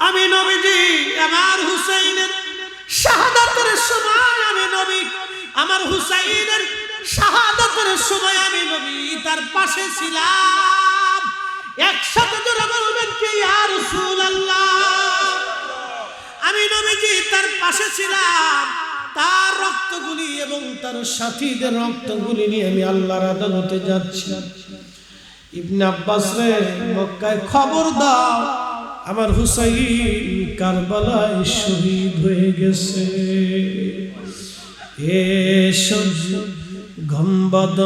আমি নবীজি, আমার হুসাইনের শাহাদাতের সময় আমি নবী, আমার হুসাইনের শাহাদাতের সময় আমি নবী, তার পাশে ছিলাম। একসাথে জোরে বলবেন কি আর রাসূলুল্লাহ? আমি নবীজি, তার পাশে ছিলাম। তার রক্তগুলি এবং তার সাথীদের রক্তগুলি নিয়ে আমি আল্লাহর আদালতে যাচ্ছি। ইবনে আব্বাস রে, মক্কায় খবর দাও। আমার হুসাইন কারবালায় শহীদ হয়ে গেছে। এ গম্বাদ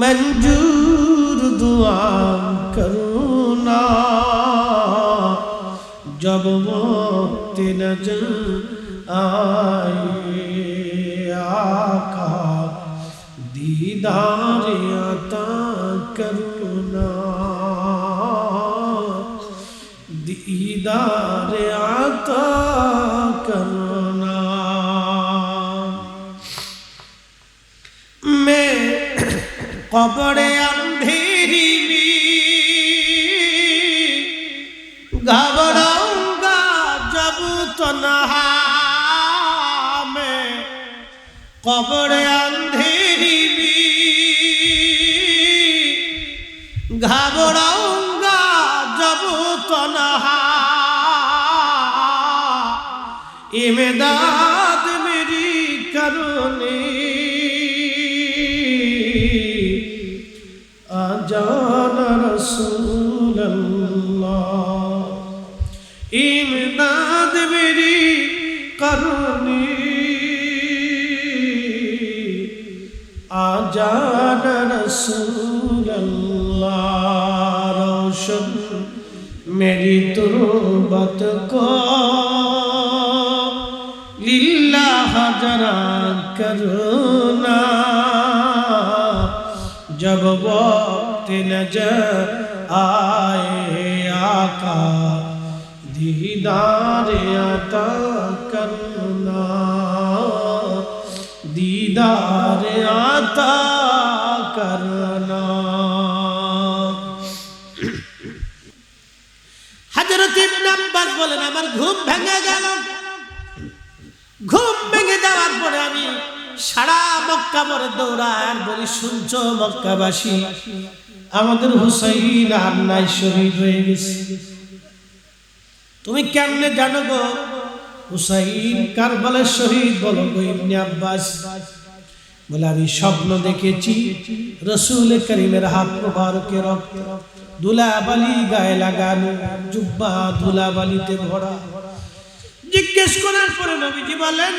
মঞ্জুর দুয়া করুণা। জব তিন আয় আকা। দিদা دیار عطا کرنا میں قبر اندھیری بھی گھبراؤں گا جب تنہا میں قبر اندھیری بھی گھبراؤں گا جب تنہا ইমেদাদ মেরি কারণে আজান রসুল্লাহ ইমদাদ মেরি কারণে আজান রসুল্লাহ রোশন মেরি তুরবত কর। लिल्लाह जरा करुणा जब वक्त नजर आए आका दीदार अता करना दीदार अता करना হযরত ইবনে আব্বাস বলেন আমার ঘুম ভেঙে গেল সারা মক্কা মরে দৌড়ায়। বলি, শুনছো মক্কাবাসী, আমাদের হুসাইন আর নাই শহীদ হয়ে গেছে। তুমি কেমনে জানো গো? হুসাইন কারবালার শহীদ বলো গো, ইবনে আব্বাস। বলে আমি স্বপ্ন দেখেছি রসুল করিমের হাত মোবারকে রক্ত, ধুলাবালি গায়ে লাগানো, জুব্বা ধুলাবালিতে ভরা। জিজ্ঞেস করার পরে নবীজি বলেন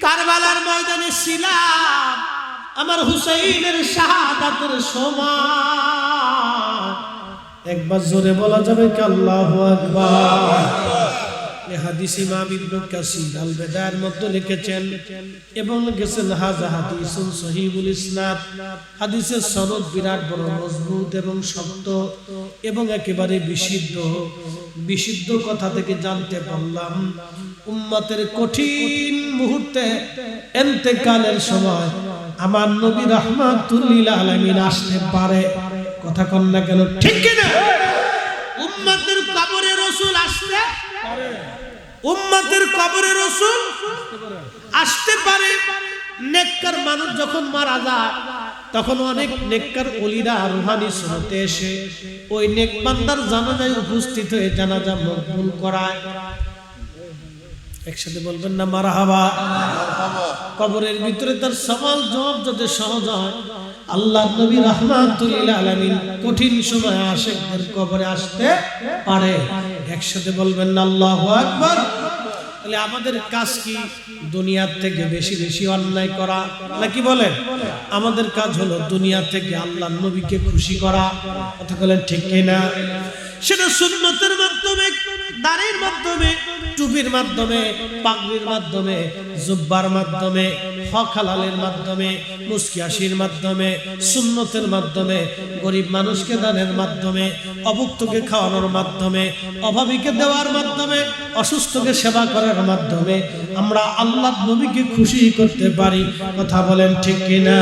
কারবালার ময়দানে ছিলাম। আমার হুসাইনের শাহাদাতের সময় একবার জোরে বলা যাবে আকবার? এবং হাদিসের বিরাট বড় এবং শক্ত এবং একেবারে বিশুদ্ধ। বিশুদ্ধ কথা থেকে জানতে পারলাম উম্মতের কঠিন মুহূর্তে এন্তেকালের সময় আমার নবী রহমাতুল্লিল আলামিন আসতে পারে। কথা কন না কেন? ঠিক কিনা? উম্মতের কবরে রসুল আসতে উম্মতের কবরে রসুল আসতে পারে। নেককার মানুষ যখন মারা যায়, তখন অনেক নেককার অলিরা রুহানি শুনতে এসে ওই নেক বান্দার জানাজায় উপস্থিত হয়ে জানাজা মকবুল করায়। একসাথে বলবেন না মারা হাবা কবরের ভিতরে তার সওয়াল জবাব যদি সহজ হয়, আল্লাহ নবী রহমাতুল্লাহ আলামিন কঠিন সময় আশেকদের কবরে আসতে পারে। একসাথে বলবেন না, আল্লাহু আকবার। তাহলে আমাদের কাজ কি? দুনিয়ার থেকে বেশি বেশি অন্যায় করা, নাকি বলেন? আমাদের কাজ হলো দুনিয়া থেকে আল্লাহ নবীকে খুশি করা। কথা বলেন ঠিক কিনা? সেটা সুন্নতের দাড়ির মাধ্যমে, টুপির মাধ্যমে, পাগড়ির মাধ্যমে, জুব্বার মাধ্যমে হক হালালের মাধ্যমে, মুস্কিয়াসির মাধ্যমে, সুন্নতের মাধ্যমে, গরিব মানুষকে দানের মাধ্যমে, অভুক্তকে খাওয়ানোর মাধ্যমে, অভাবীকে দেওয়ার মাধ্যমে, অসুস্থকে সেবা করার মাধ্যমে, আমরা আল্লাহ নবীকে খুশি করতে পারি। কথা বলেন ঠিক কিনা?